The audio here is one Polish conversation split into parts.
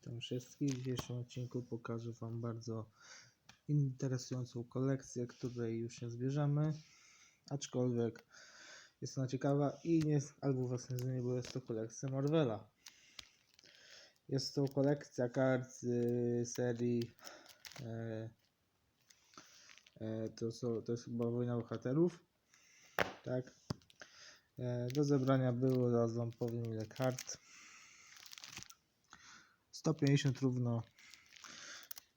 Witam wszystkich. W dzisiejszym odcinku pokażę Wam bardzo interesującą kolekcję, której już nie zbierzemy. Aczkolwiek jest ona ciekawa i nie jest, albo Was nie zmieni, bo jest to kolekcja Marvela. Jest to kolekcja kart z serii. E, e, to, są, to jest chyba Wojna Bohaterów. Tak. E, do zebrania było, zaraz Wam powiem ile kart. 150 równo.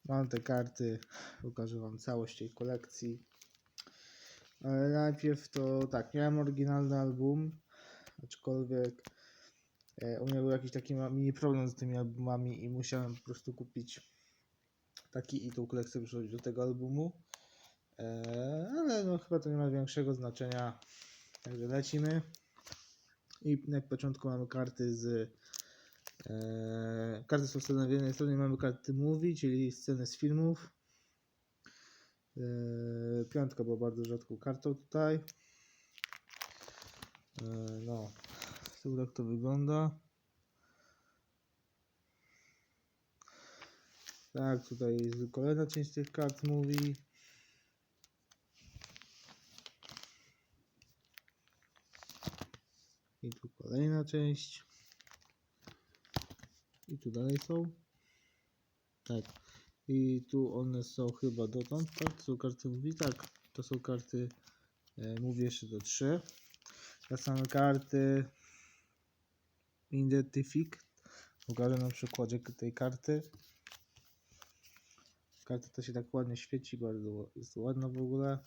Mam te karty, pokażę Wam całość tej kolekcji. Ale najpierw to tak, miałem oryginalny album, aczkolwiek e, u mnie był jakiś taki mini problem z tymi albumami i musiałem po prostu kupić taki i tą kolekcję przychodzić do tego albumu. E, ale no chyba to nie ma większego znaczenia. Także lecimy. I na początku mamy karty z Eee, karty są wstawione w jednej stronie, mamy karty movie, czyli sceny z filmów. Eee, piątka była bardzo rzadką kartą tutaj. Eee, no, tyłu tak to wygląda. Tak, tutaj jest kolejna część tych kart movie. I tu kolejna część. I tu dalej są. Tak. I tu one są chyba dotąd, tak? To są karty mówi, tak. To są karty, e, mówię jeszcze do 3. Teraz mamy karty Identific. Pokażę na przykładzie tej karty. Karta to się tak ładnie świeci, bardzo jest ładna w ogóle.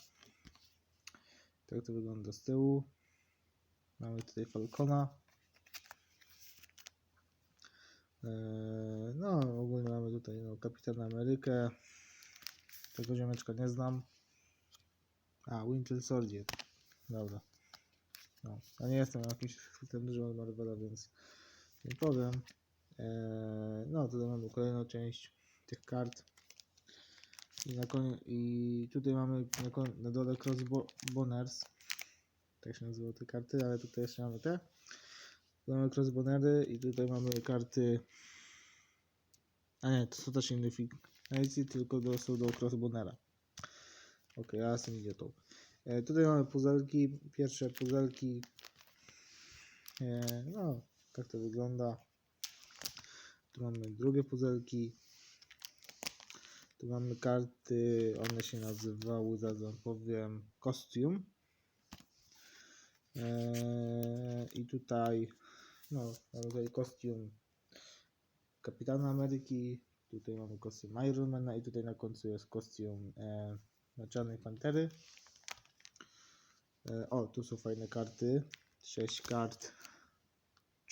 Tak to wygląda z tyłu. Mamy tutaj Falcona. Eee, No, ogólnie mamy tutaj no, Kapitana Amerykę. Tego ziomeczka nie znam. A, Winter Soldier. Dobra. No, ja nie jestem jakimś chwytem dużym od Marvela, więc nie powiem. Eee, No, tutaj mamy kolejną część tych kart. I, na konie, i tutaj mamy na, kon, na dole Crossboners. Tak się nazywają te karty, ale tutaj jeszcze mamy te. Mamy crossbonery i tutaj mamy karty. A nie, to są też inne fikcje, tylko do, są do crossbonera. Ok, ja jestem idiotą. E, tutaj mamy puzelki. Pierwsze puzelki. E, no, tak to wygląda. Tu mamy drugie puzelki. Tu mamy karty, one się nazywały, zaraz wam powiem, kostium. Eee, I tutaj, no, mamy tutaj kostium Kapitana Ameryki, tutaj mamy kostium Ironmana i tutaj na końcu jest kostium e, Czarnej Pantery. E, o, tu są fajne karty. 6 kart.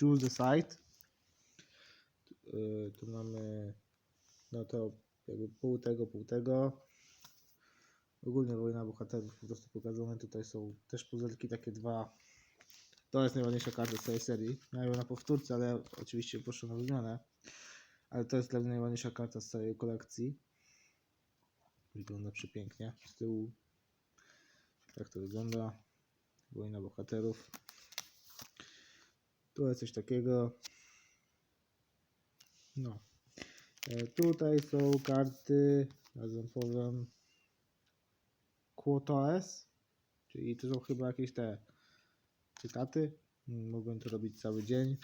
Choose the side. E, tu mamy, no to jakby pół tego, pół tego. Ogólnie wojna bohaterów po prostu pokazane. Tutaj są też puzelki takie dwa. To jest najładniejsza karta z całej serii. Miałem ją na powtórce, ale oczywiście poszło na wymianę. Ale to jest dla mnie najładniejsza karta z całej kolekcji. Wygląda przepięknie. Z tyłu tak to wygląda. Wojna bohaterów. Tu jest coś takiego. No. E, tutaj są karty, razem powiem, Quotas, czyli to są chyba jakieś te cytaty. Mogłem to robić cały dzień.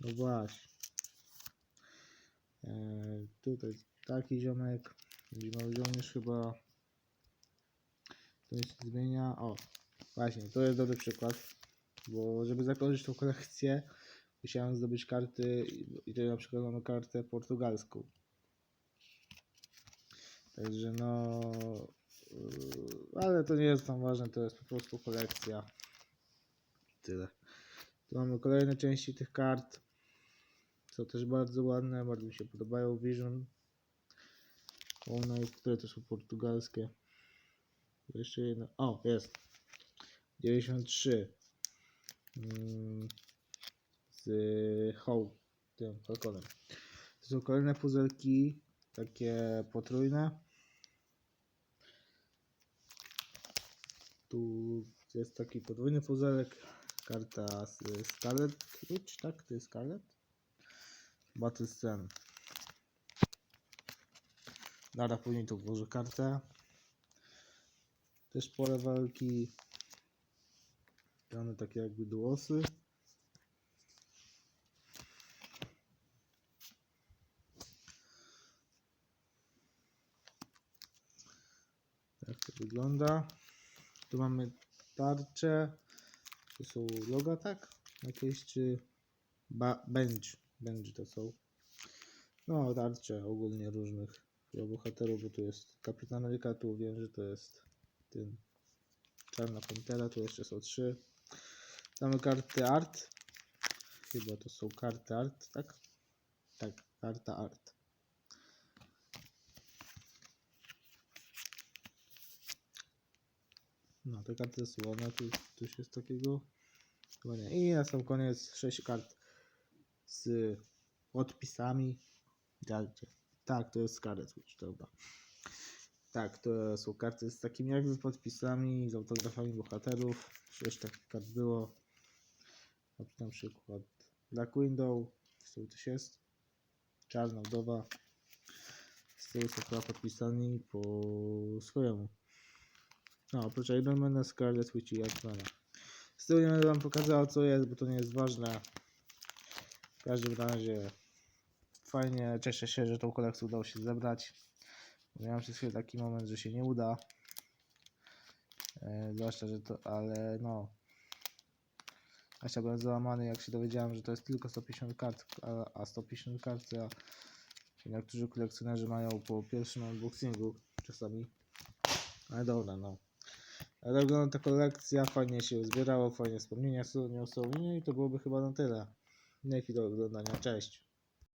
No właśnie. E, tutaj taki ziomek, zimowy żołnierz chyba. To nie zmienia. O, właśnie, to jest dobry przykład. Bo żeby zakończyć tą kolekcję, musiałem zdobyć karty i- tutaj na przykład mamy kartę portugalską. Także no, ale to nie jest tam ważne, to jest po prostu kolekcja. Tyle. Tu mamy kolejne części tych kart. Są też bardzo ładne, bardzo mi się podobają. Vision. One, które też są portugalskie. Jeszcze jedno. O, jest. 93. Mm, z Hoł, tym Falconem. To są kolejne puzelki, takie potrójne. Tu jest taki podwójny puzelek Karta z Scarlet Witch, tak? To jest Scarlet? Battle Scene. Dobra, później tu włożę kartę. Też pole walki. Dane takie jakby duosy. Tak to wygląda. Tu mamy tarcze. To są loga, tak? Jakieś czy ba bench. Bench to są. No, tarcze ogólnie różnych bohaterów, bo tu jest Kapitan Ameryka, tu wiem, że to jest ten Czarna Pantera, tu jeszcze są trzy. Mamy karty art. Chyba to są karty art, tak? Tak, karta art. No, te karty ładne, tu coś jest takiego. Chyba nie. I na sam koniec 6 kart z podpisami. Dajcie. Tak, to jest Scarlet Witch, dobra. Tak, to są karty z takimi jakby podpisami, z autografami bohaterów. Sześć takich kart było. Na przykład Black Window, z tyłu coś jest. Czarna Wdowa. Z tyłu są chyba podpisani po swojemu. No, oprócz Ironmana, Scarlet Witch i Ant-Mana. Z tyłu nie będę wam pokazał co jest, bo to nie jest ważne. W każdym razie fajnie, cieszę się, że tą kolekcję udało się zebrać. Miałem przez chwilę taki moment, że się nie uda. E, zwłaszcza, że to, ale no. Asia byłem załamany, jak się dowiedziałem, że to jest tylko 150 kart, a, a 150 kart, a niektórzy kolekcjonerzy mają po pierwszym unboxingu czasami. Ale dobra, no. Ale wygląda ta kolekcja, fajnie się zbierało, fajnie wspomnienia no i to byłoby chyba na tyle. Dzięki do oglądania, cześć.